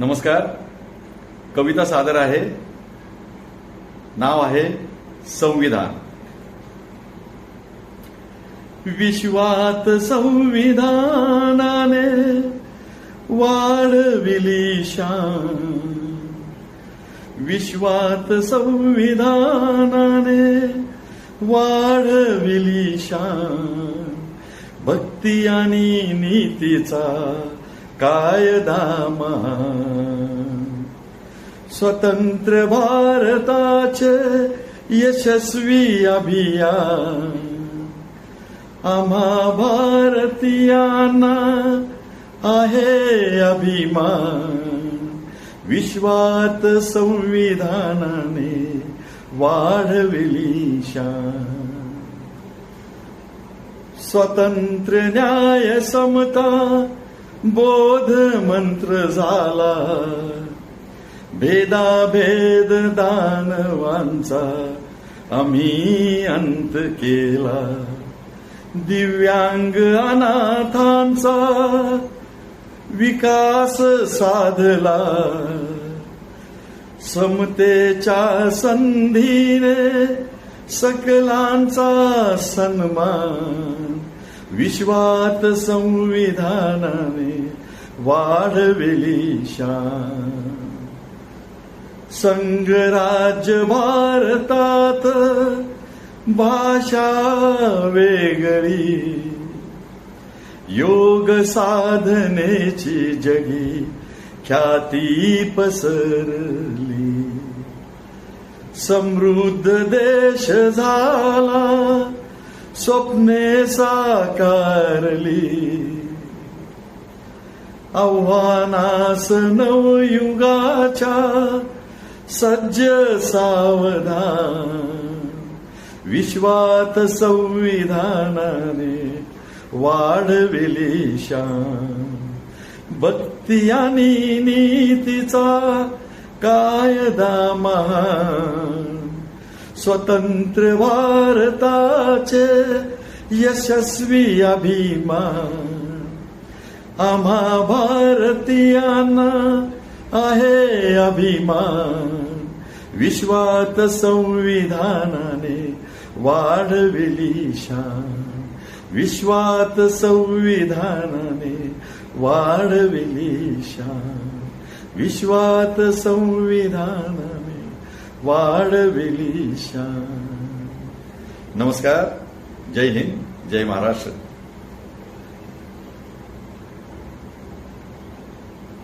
नमस्कार. कविता सादर आहे. नाव आहे संविधान. विश्वात संविधानाने वाढविली शान. विश्वात संविधानाने वाढविली शान. भक्ती आणि नीतीचा काय दामा स्वतंत्र भारताचे यशस्वी अभियान. आम्हा भारतीयांना आहे अभिमान. विश्वात संविधानाने वाढविली शान. स्वतंत्र न्याय समता बोध मंत्र झाला. भेदाभेद दानवांचा आम्ही अंत केला. दिव्यांग अनाथांचा विकास साधला. समतेच्या संधीने सकलांचा सन्मान विश्वात संविधानाने वाढविली शान. संघराज्य भारतात भाषा वेगळी. योग साधनेची जगी ख्याती पसरली. समृद्ध देश झाला स्वप्ने साकारली. आव्हानास नवयुगाच्या सज्ज सावधान. विश्वात संविधानाने वाढविली शान. भक्ती आणि नीतीचा कायदा महान. स्वतंत्र भारताचे यशस्वी अभिमान. आम्हा भारतीयांना आहे अभिमान. विश्वात संविधानाने वाढविली शान. विश्वात संविधानाने वाढविली शान. विश्वात संविधान वाढविली नमस्कार. जय हिंद जय महाराष्ट्र.